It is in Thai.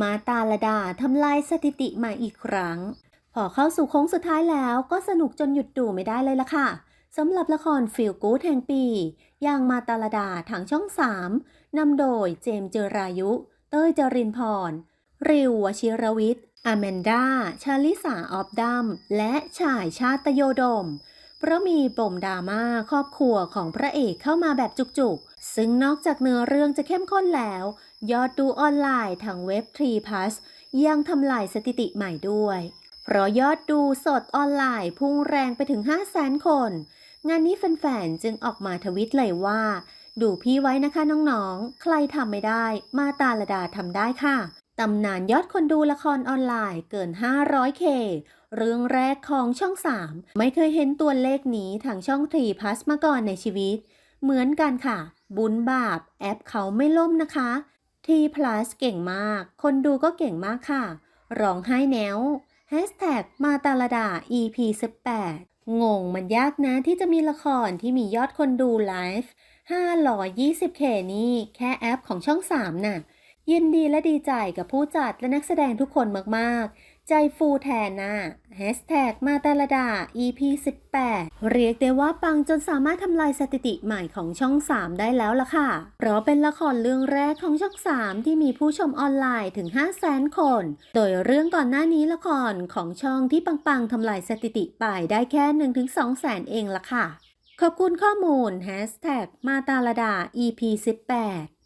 มาตาลดาทำลายสถิติใหม่อีกครั้ง พอเข้าสู่โค้งสุดท้ายแล้วก็สนุกจนหยุดดูไม่ได้เลยล่ะค่ะสำหรับละครฟิลกู๊ดแห่งปี อย่างมาตาลดาทางช่อง 3นำโดยเจมส์เจอรายุ เต้ยจรินพร ริววชิรวิทย์อแมนดา ชาลิสาออฟดัม และชายชาตโยดม เพราะมีปมดราม่าครอบครัวของพระเอกเข้ามาแบบจุกๆ ซึ่งนอกจากเนื้อเรื่องจะเข้มข้นแล้ว ยอดดูออนไลน์ทางเว็บ3 Plus ยังทำลายสถิติใหม่ด้วย เพราะยอดดูสดออนไลน์พุ่งแรงไปถึง 5 0 0 0 0 0 คน งานนี้แฟนๆ จึงออกมาทวิตเลยว่า ดูพี่ไว้นะคะน้องๆ ใครทำไม่ได้ มาตาลดาทำได้ค่ะ ตำนานยอดคนดูละครออนไลน์เกิน 500k เรื่องแรกของช่อง 3 ไม่เคยเห็นตัวเลขนี้ทางช่อง3 Plus มาก่อนในชีวิต เหมือนกันค่ะ บุญบาป แอปเขาไม่ล่มนะคะ ทีพลัสเก่งมาก คนดูก็เก่งมากค่ะร้องไห้แนว Hashtag มาตาลดา EP 18งงมันยากนะที่จะมีละครที่มียอดคนดูไลฟ์ 520k นี่แค่แอปของช่อง 3 น่ะ ยินดีและดีใจกับผู้จัดและนักแสดงทุกคนมาก ๆ ใจฟูแทนน่ะ Hashtag มาตาลดา EP 18 เรียกได้ว่าปังจนสามารถทำลายสถิติใหม่ของช่อง 3 ได้แล้วล่ะค่ะ เพราะเป็นละครเรื่องแรกของช่อง 3 ที่มีผู้ชมออนไลน์ถึง 500,000คน โดยเรื่องก่อนหน้านี้ละครของช่องที่ปังๆทำลายสถิติไปได้แค่ 1-2แสนเองล่ะค่ะ ขอบคุณข้อมูล Hashtag มาตาลดา EP 18